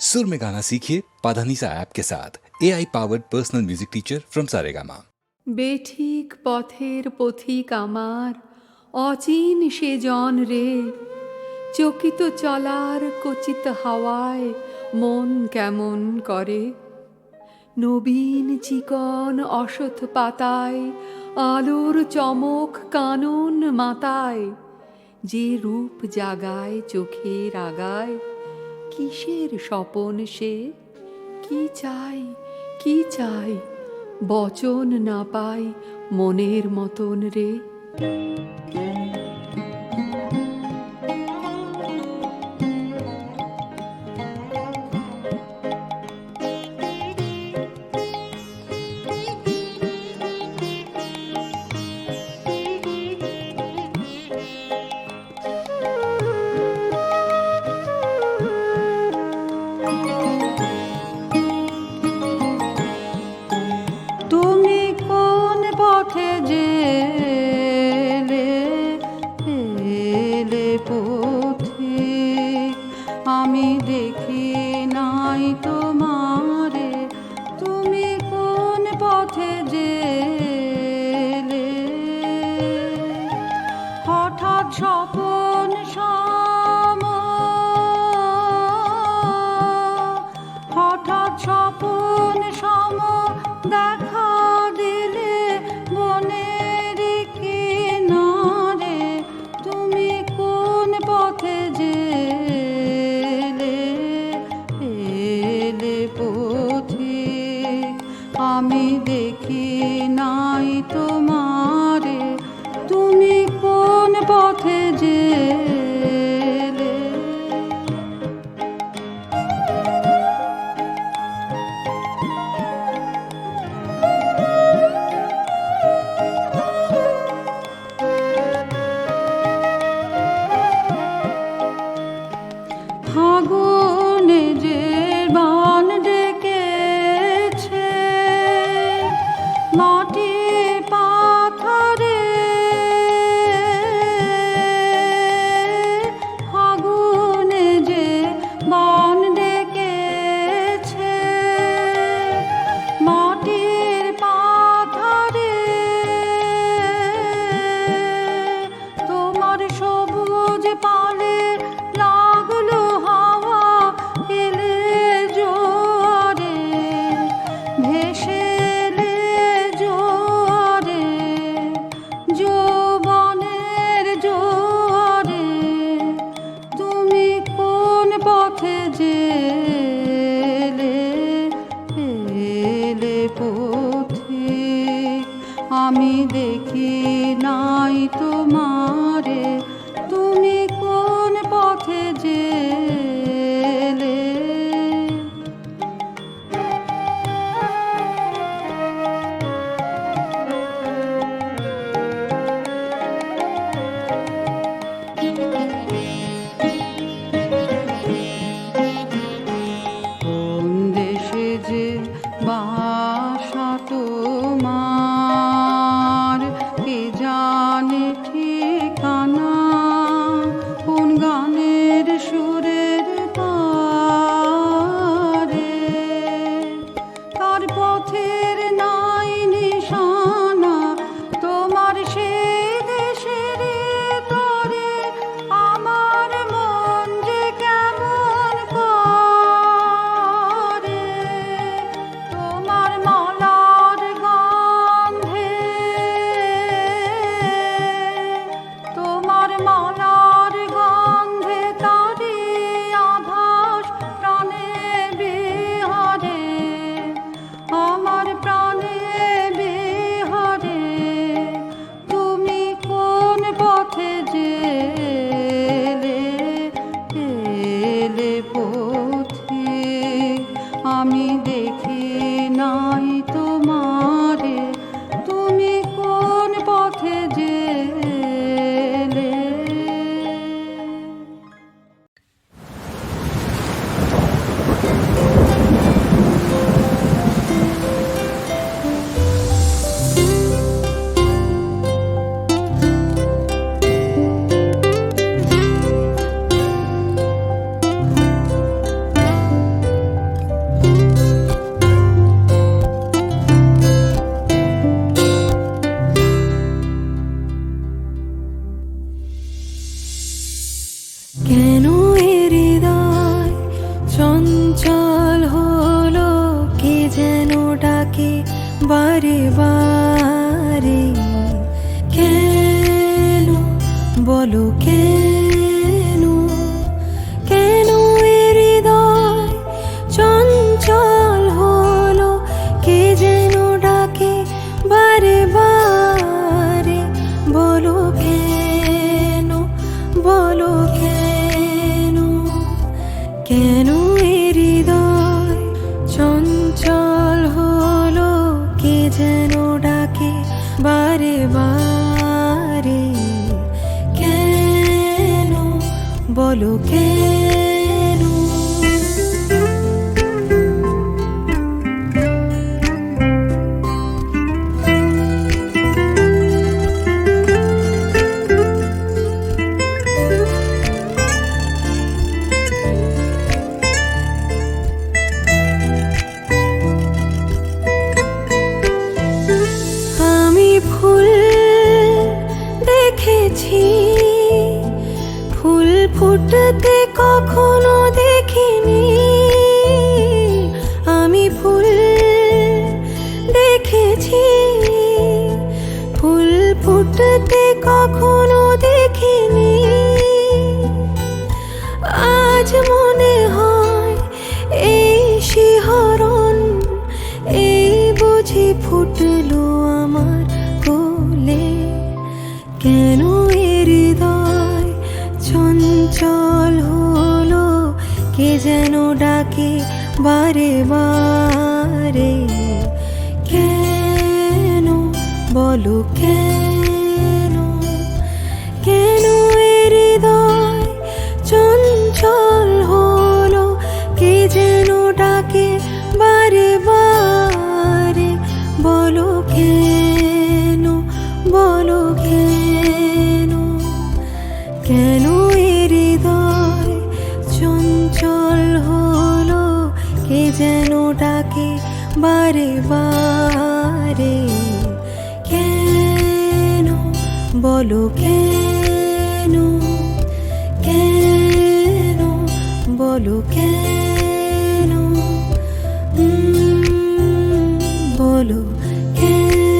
सुर में गाना सीखिए पाधानीसा ऐप के साथ। A I powered personal music teacher from Saregama বেঠিক পথের পথিক আমার অচিন সে জন রে চকিত চলার কচিত হাওয়ায় মন কেমন করে নবীন চিকন অসত পাতায় আলোর চমক কানন মাতায় যে রূপ জাগায় চোখের আগায় কিসের স্বপন সে? কি চাই কি চাই? বচন না পাই মনের মতন রে। untuk পথে যে হলো ছুটতে কখনো কে যেন ডাকে বারে বারে। কেন বলো কেন? বারে বারে কেন বলো কেন কেন বলো কেন বলো কেন।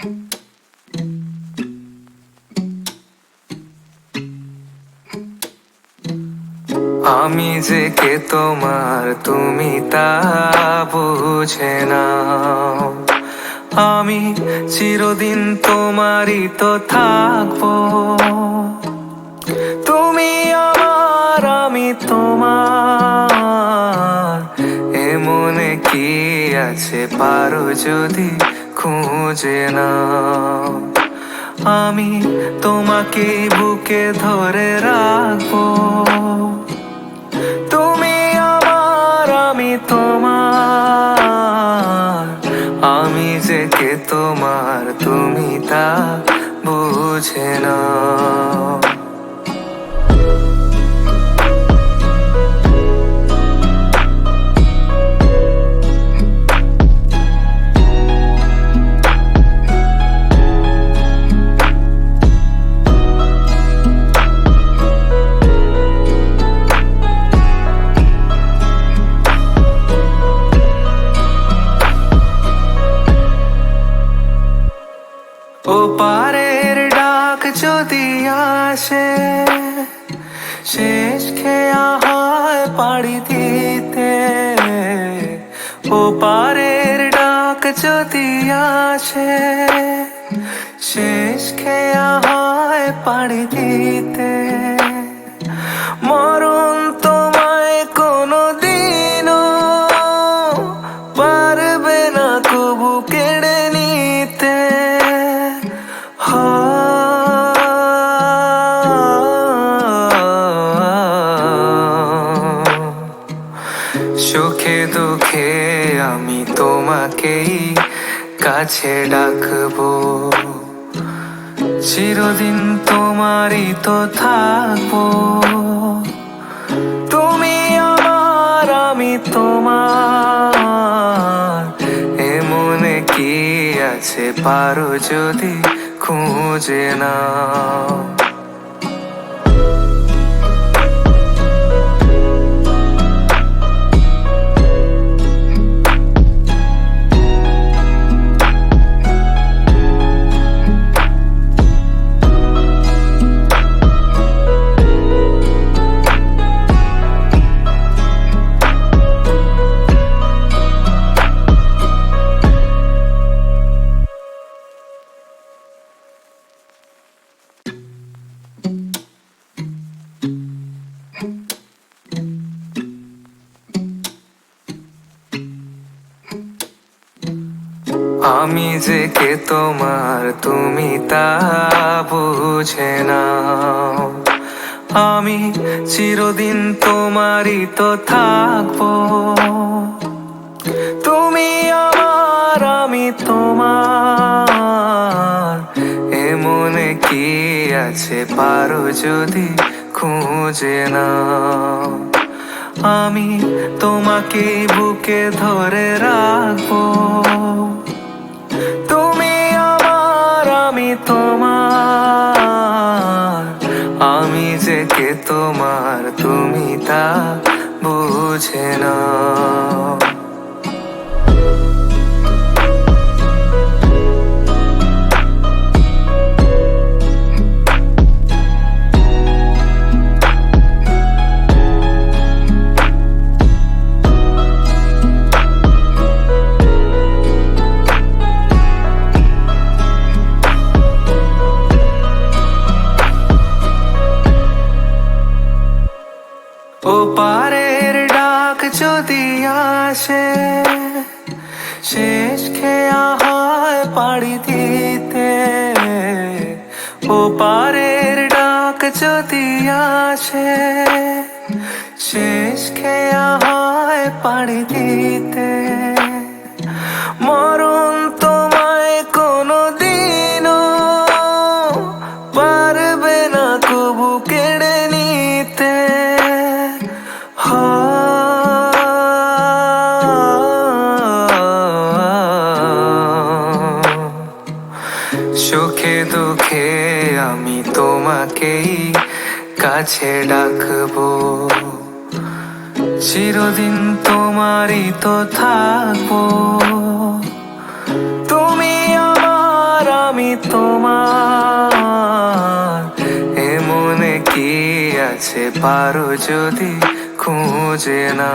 আমি যে কে তোমার তুমি তা বুঝে নাও। আমি চিরদিন তোমারই তো থাকব। তুমি আমার, আমি তোমার। এমনে কি আছে পারো যদি খুঁজে না আমি তোমাকে বুকে ধরে রাখব। তুমি আমার, আমি তোমার। আমি যে কে তোমার, তুমি তা বুঝে না ও পারের ডাক যদি আসে, শেষ খেয়া হয় পাড়ি দিতে। ও পারের ডাক যদি আসে, শেষ খেয়া পাড়ি দিতে। সুখে দুঃখে আমি তোমাকেই কাছে ডাকবো। চিরদিন তোমারই তো থাকব। তুমি আমার, আমি তোমার। এমনে কি আছে পারো যদি খুঁজে না আমি যে কে তোমার তুমি তা বুঝে নাও। আমি চিরদিন তোমারই তো থাকব। তুমি আমার, আমি তোমার। এমনে কি আছে পারো যদি খুঁজে নাও। আমি তোমাকে বুকে ধরে রাখব। তোমার তুমি তা বুঝে না আসে, শেষ খেয়া হয় পাড়ি দিতে। ও পারের ডাক যদি আসে, শেষ খেয়া হয় পাড়ি দিতে কাছে ডাকবো। চিরদিন তোমারই তো থাকব। তুমি আমার, আমি তোমার। এমনে কি আছে পারো যদি খুঁজে না